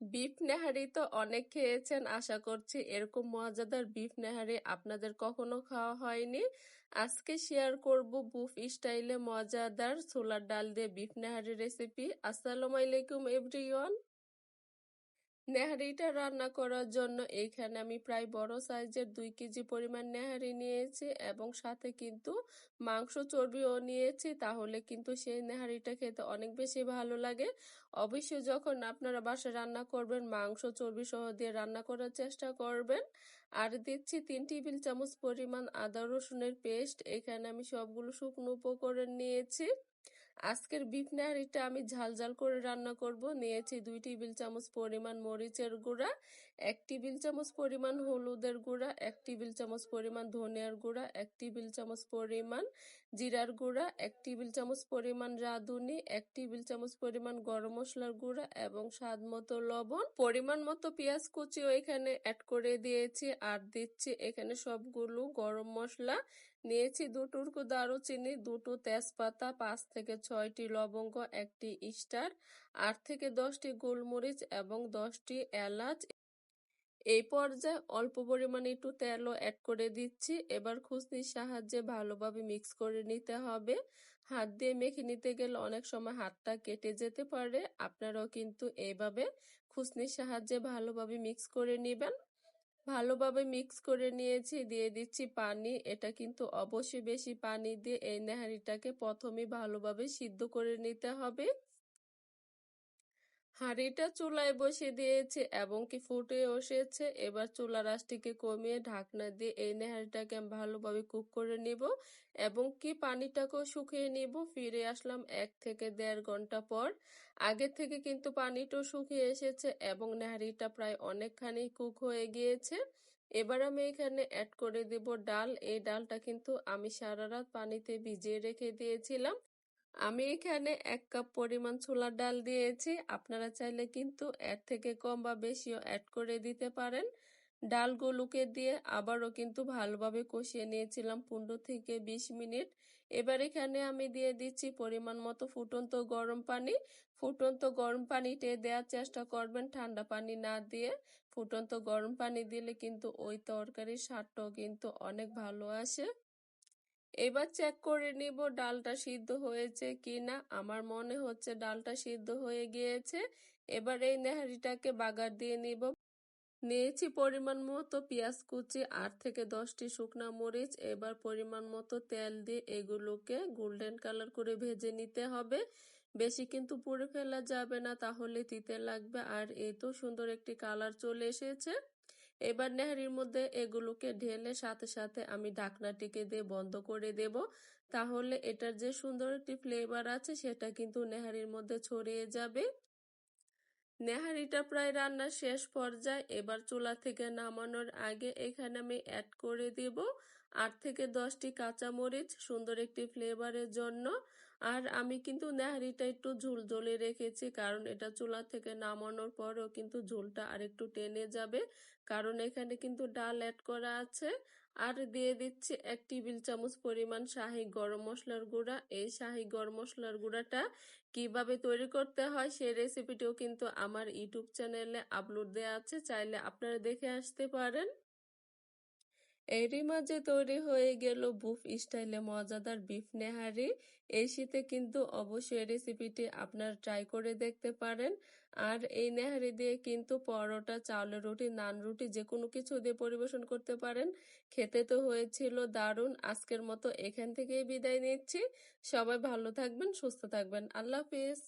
Beef nihari তো অনেক খেয়েছেন, আশা করছি এরকম মজাদার বিফ নেহারি আপনাদের কখনো খাওয়া হয়নি। আজকে শেয়ার করব বুফ স্টাইলে মজাদার ছোলার ডাল দিয়ে বিফ নেহারি রেসিপি আসসালামু আলাইকুম এভরিওয়ান নেহারিটা রান্না করার জন্য এইখানে আমি প্রায় বড় সাইজের দুই কেজি পরিমাণ নেহারি নিয়েছি এবং সাথে কিন্তু মাংস চর্বিও নিয়েছি। তাহলে কিন্তু সেই নেহারিটা খেতে অনেক বেশি ভালো লাগে। অবশ্যই যখন আপনারা বাসায় রান্না করবেন, মাংস চর্বি সহ দিয়ে রান্না করার চেষ্টা করবেন। আর দিচ্ছি তিন টেবিল চামচ পরিমাণ আদা রসুনের পেস্ট। এখানে আমি সবগুলো শুকনো উপকরণ নিয়েছি। আজকের বিফ নাহারিটা আমি ঝাল ঝাল করে রান্না করব। নিয়েছি দুই টেবিল চামচ পরিমাণ মরিচের গুঁড়া, এক টেবিল চামচ পরিমাণ হলুদের গুঁড়া, এক টেবিল চামচ পরিমাণ ধনিয়ার গুঁড়া, এক টেবিল চামচ পরিমাণ জিরার গুঁড়া, এক টেবিল চামচ পরিমাণ রাঁধুনি, এক টেবিল চামচ পরিমাণ গরম মশলার গুঁড়া এবং স্বাদ মতো লবণ। পরিমাণ মতো পেঁয়াজ কুচিও এখানে অ্যাড করে দিয়েছি আর দিচ্ছি এখানে সবগুলো গরম মশলা নিয়েছি দুটো দারুচিনি, দুটো তেজপাতা, পাঁচ থেকে ছয়টি লবঙ্গ, একটি স্টার আট থেকে দশটি গোলমরিচ এবং দশটি এলাচ। এই পর্যায়ে অল্প পরিমাণে একটু তেলও অ্যাড করে দিচ্ছি। এবার খুসনির সাহায্যে ভালোভাবে মিক্স করে নিতে হবে। হাত দিয়ে মেখে নিতে গেলে অনেক সময় হাতটা কেটে যেতে পারে। আপনারাও কিন্তু এইভাবে খুসনির সাহায্যে ভালোভাবে মিক্স করে নেবেন। ভালোভাবে মিক্স করে নিয়েছি, দিয়ে দিচ্ছি পানি। এটা কিন্তু অবশ্যই বেশি পানি দিয়ে এই নেহারিটাকে প্রথমে ভালোভাবে সিদ্ধ করে নিতে হবে। হাঁড়িটা চুলায় বসিয়ে দিয়েছে এবং কি ফুটে এসেছে। এবার চুলা রাসটিকে কমিয়ে ঢাকনা দিয়ে এই নেহারিটাকে আমি ভালোভাবে কুক করে নিব এবং কি পানিটাকেও শুকিয়ে নিব। ফিরে আসলাম এক থেকে দেড় ঘণ্টা পর। আগে থেকে কিন্তু পানিটাও শুকিয়ে এসেছে এবং নেহারিটা প্রায় অনেকখানি কুক হয়ে গিয়েছে। এবার আমি এখানে অ্যাড করে দেব ডাল। এই ডালটা কিন্তু আমি সারা রাত পানিতে ভিজিয়ে রেখে দিয়েছিলাম। আমি এখানে এক কাপ পরিমাণ ছোলার ডাল দিয়েছি। আপনারা চাইলে কিন্তু এর থেকে কম বা বেশিও অ্যাড করে দিতে পারেন। ডালগুলোকে দিয়ে আবারও কিন্তু ভালোভাবে কষিয়ে নিয়েছিলাম পনেরো থেকে বিশ মিনিট। এবার এখানে আমি দিয়ে দিচ্ছি পরিমাণ মতো ফুটন্ত গরম পানি। ফুটন্ত গরম পানিতে দেওয়ার চেষ্টা করবেন ঠান্ডা পানি না দিয়ে। ফুটন্ত গরম পানি দিলে কিন্তু ওই তরকারির স্বাদটাও কিন্তু অনেক ভালো আসে। এবার চেক করে নিব ডালটা সিদ্ধ হয়েছে কি না আমার মনে হচ্ছে ডালটা সিদ্ধ হয়ে গিয়েছে। এবার এই নেহারিটাকে বাগার দিয়ে নিব। নিয়েছি পরিমাণ মতো পেঁয়াজ কুচি আট থেকে দশটি শুকনা মরিচ। এবার পরিমাণ মতো তেল দিয়ে এগুলোকে গোল্ডেন কালার করে ভেজে নিতে হবে। বেশি কিন্তু পুড়ে ফেলা যাবে না, তাহলে তিতে লাগবে। আর এই তো সুন্দর একটি কালার চলে এসেছে। এবার নেহারির মধ্যে এগুলোকে ঢেলে সাথে সাথে আমি ঢাকনাটিকে দিয়ে বন্ধ করে দেব। তাহলে এটার যে সুন্দর একটি ফ্লেভার আছে, সেটা কিন্তু নেহারির মধ্যে ছড়িয়ে যাবে। নেহারিটা প্রায় রান্নার শেষ পর্যায়ে, এবার চুলা থেকে নামানোর আগে এখানে আমি অ্যাড করে দেব আট থেকে দশটি কাঁচামরিচ সুন্দর একটি ফ্লেভারের জন্য। আর আমি কিন্তু নেহারিটা একটু ঝুল ঝোলে রেখেছি, কারণ এটা চুলা থেকে নামানোর পরও কিন্তু ঝোলটা আর একটু টেনে যাবে। কারণ এখানে কিন্তু ডাল অ্যাড করা আছে। আর দিয়ে দিচ্ছি এক টেবিল চামচ পরিমাণ শাহি গরম মশলার গুঁড়া। এই শাহি গরম মশলার গুঁড়াটা কীভাবে তৈরি করতে হয় সেই রেসিপিটিও কিন্তু আমার ইউটিউব চ্যানেলে আপলোড দেওয়া আছে। চাইলে আপনারা দেখে আসতে পারেন। এরই মাঝে তৈরি হয়ে গেল বুফ স্টাইলে মজাদার বিফ নেহারি। এই শীতে কিন্তু অবশ্যই রেসিপিটি আপনারা ট্রাই করে দেখতে পারেন। আর এই নেহারি দিয়ে কিন্তু পরোটা, চাউলের রুটি, নান রুটি যে কোনো কিছু দিয়ে পরিবেশন করতে পারেন। খেতে তো হয়েছিল দারুণ। আজকের মতো এখান থেকেই বিদায় নিচ্ছি। সবাই ভালো থাকবেন, সুস্থ থাকবেন। আল্লাহ হাফিজ।